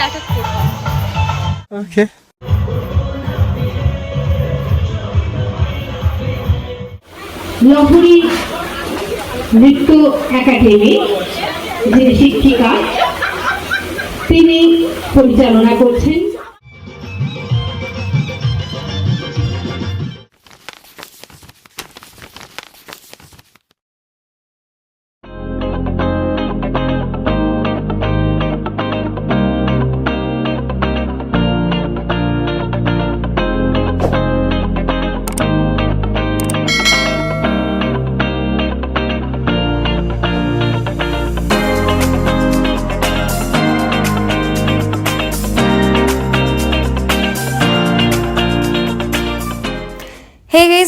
নাটক করব। ওকে লহরি নৃত্য একাডেমি যিনি শিক্ষিকা তিনি পরিচালনা করছেন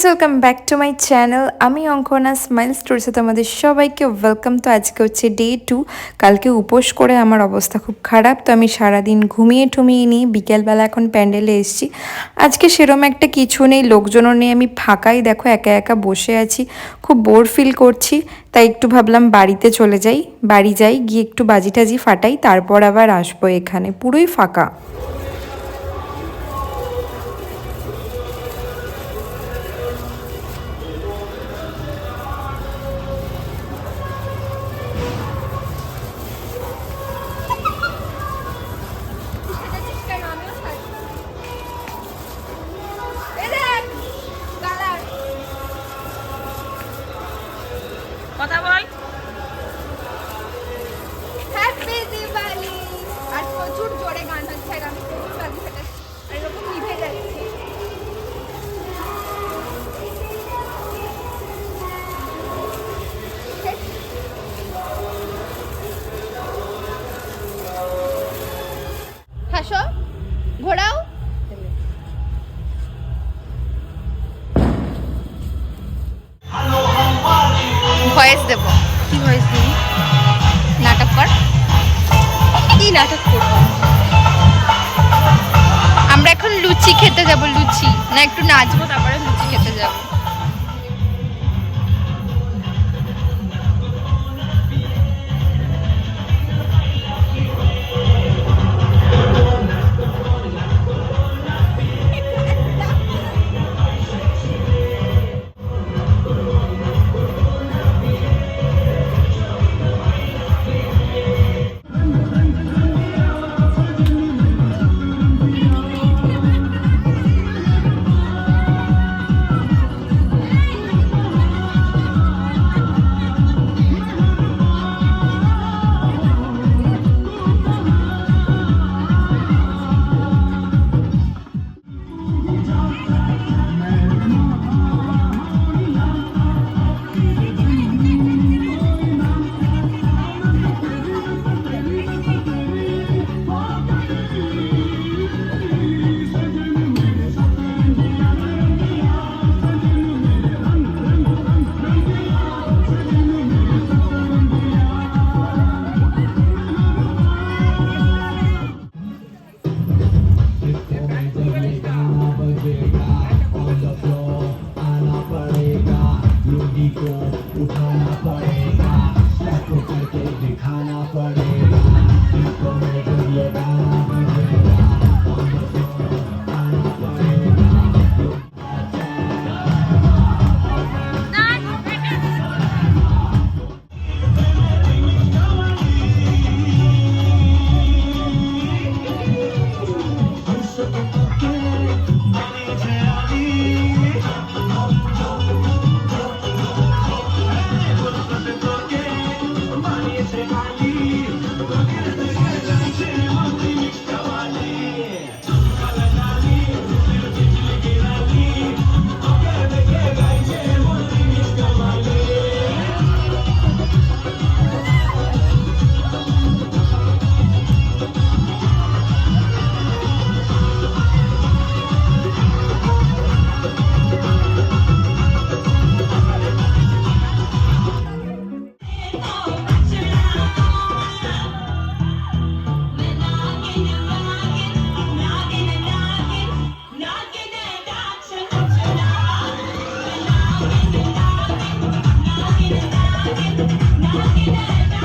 guys welcome back to my channel আমি অঙ্কনা স্মাইল স্টোরিসে তোমাদের সবাইকে ওয়েলকাম তো আজকে হচ্ছে ডে টু কালকে উপোস করে আমার অবস্থা খুব খারাপ, তো আমি সারাদিন ঘুমিয়ে ঠুমিয়ে নিয়ে বিকেলবেলা এখন প্যান্ডেলে এসেছি। আজকে সেরম একটা কিছু নেই, লোকজনও নেই, আমি ফাঁকাই, দেখো, একা একা বসে আছি, খুব বোর ফিল করছি, তাই একটু ভাবলাম বাড়িতে চলে যাই, বাড়ি যাই, গিয়ে একটু বাজি টাজি ফাটাই, তারপর আবার আসব এখানে, পুরোই ফাঁকা। কথা বল। হ্যাপি দিওয়ালি আর প্রচুর জোরে গান হচ্ছে আর আমি প্রচুর বাজি ফাটাচ্ছি এরকম নিভে যাচ্ছে। হাসো ঘোরাও। ভয়েস দেবো। কি ভয়েস দিবি? নাটক কর। কি নাটক করব? আমরা এখন লুচি খেতে যাব লুচি। না একটু নাচবো তারপরে লুচি খেতে যাব। Yeah.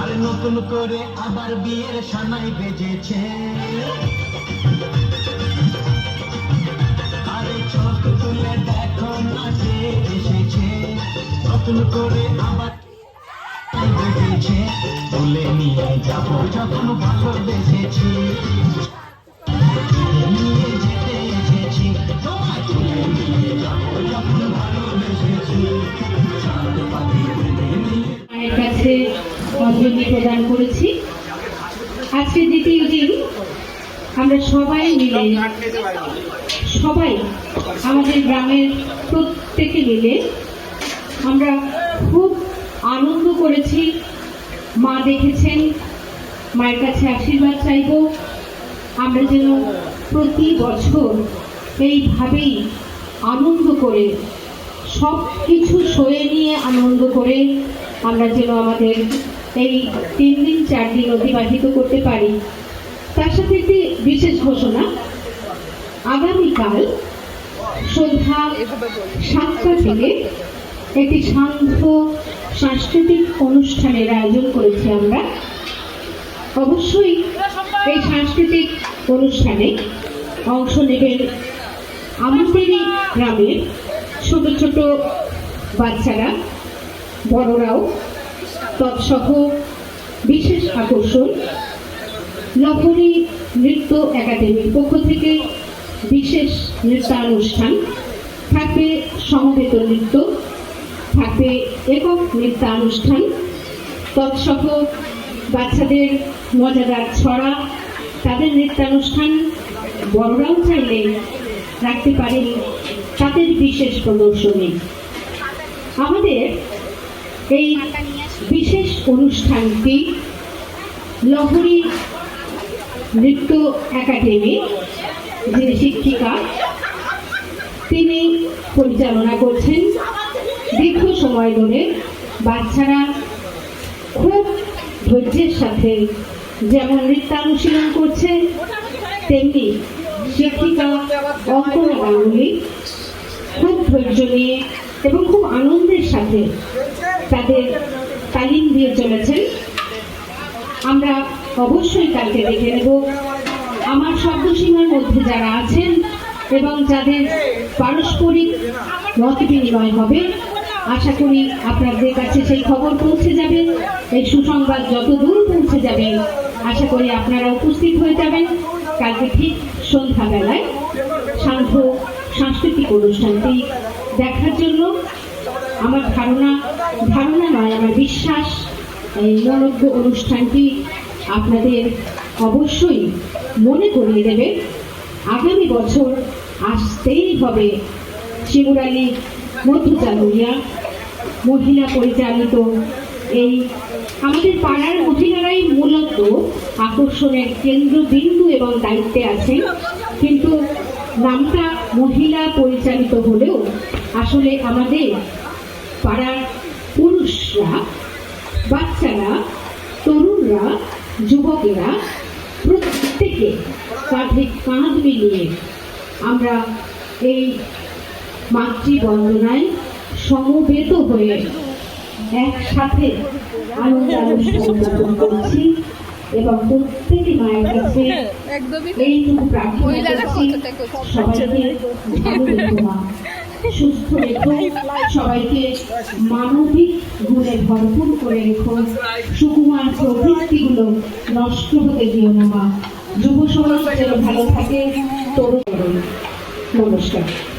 আর নতুন করে আবার বিয়ের সানাই বেজেছে। আরে চোখ তুলে দেখো নাচে এসেছে। নতুন করে আবার বেজেছে। তুলে নিয়ে যাব যখন ভালোবেসেছি অঞ্জলি প্রদান করেছি। আজকে দ্বিতীয় দিন আমরা সবাই মিলে, সবাই আমাদের গ্রামের প্রত্যেকে মিলে আমরা খুব আনন্দ করেছি। মা দেখেছেন, মায়ের কাছে আশীর্বাদ চাইব। আমরা যেন প্রতি বছর এইভাবেই আনন্দ করে সব কিছু সয়ে নিয়ে আনন্দ করে আমরা যেন আমাদের এই তিন দিন, চার দিন অতিবাহিত করতে পারি। তার সাথে একটি বিশেষ ঘোষণা। আগামীকাল সন্ধ্যা সাতটা থেকে একটি শান্ত সাংস্কৃতিক অনুষ্ঠানের আয়োজন করেছি আমরা। অবশ্যই এই সাংস্কৃতিক অনুষ্ঠানে অংশ নেবেন আমাদেরই গ্রামের ছোট ছোট বাচ্চারা, বড়রাও। তৎসহ বিশেষ আকর্ষণ লহরী নৃত্য একাডেমির পক্ষ থেকে বিশেষ নৃত্যানুষ্ঠান, থাকবে সমবেত নৃত্য, থাকবে একক নৃত্যানুষ্ঠান, তৎসহ বাচ্চাদের মজাদার ছড়া, তাদের নৃত্যানুষ্ঠান বড়রাও চাইলে রাখতে পারেন তাদের বিশেষ প্রদর্শনী। আমাদের এই বিশেষ অনুষ্ঠানটি লহরী নৃত্য একাডেমি যিনি শিক্ষিকা, তিনি পরিচালনা করছেন। দীর্ঘ সময় ধরে বাচ্চারা খুব ধৈর্যের সাথে যেমন নৃত্যানুশীলন করছে, তেমনি শিক্ষিকা অঙ্কনা গাঙ্গুলি খুব ধৈর্য নিয়ে এবং খুব আনন্দের সাথে তাদের তালিম দিয়ে চলেছেন। আমরা অবশ্যই কালকে দেখে নেব। আমার শব্দসীমার মধ্যে যারা আছেন এবং যাদের পারস্পরিক মত বিনিময় হবে, আশা করি আপনাদের কাছে সেই খবর পৌঁছে যাবে। এই সুসংবাদ যত দূর পৌঁছে যাবে, আশা করি আপনারা উপস্থিত হয়ে যাবেন। কালকে ঠিক সন্ধ্যাবেলায় শান্ত সাংস্কৃতিক অনুষ্ঠানটি দেখার জন্য আমার ধারণা ধারণা নয়, আমার বিশ্বাস, এই মনজ্ঞ অনুষ্ঠানটি আপনাদের অবশ্যই মনে করিয়ে দেবে। আগামী বছর আসতেই হবে শিমুরালী মধ্যচালুরিয়া মহিলা পরিচালিত এই আমাদের পাড়ার মহিলারাই মূলত আকর্ষণের কেন্দ্রবিন্দু এবং দায়িত্বে আছেন। কিন্তু নামটা মহিলা পরিচালিত হলেও আসলে আমাদের পাড়ার পুরুষরা বাচ্চারা তরুণরা যুবকেরা প্রত্যেকে কাঁধে কাঁধ মিলিয়ে আমরা এই মাতৃবন্দনায় সমবেত হয়ে একসাথে আনন্দ উদযাপন করছি এবং প্রত্যেকে মায়ের কাছে এইটুকু প্রার্থনা করছি। সবাইকে সুস্থ রেখো সবাইকে মানবিক গুণে ভরপুর করে রেখো। সুকুমার প্রবৃত্তিগুলো নষ্ট হতে দিও না মা। যুব সমাজ যেন ভালো থাকে তরুণ। নমস্কার।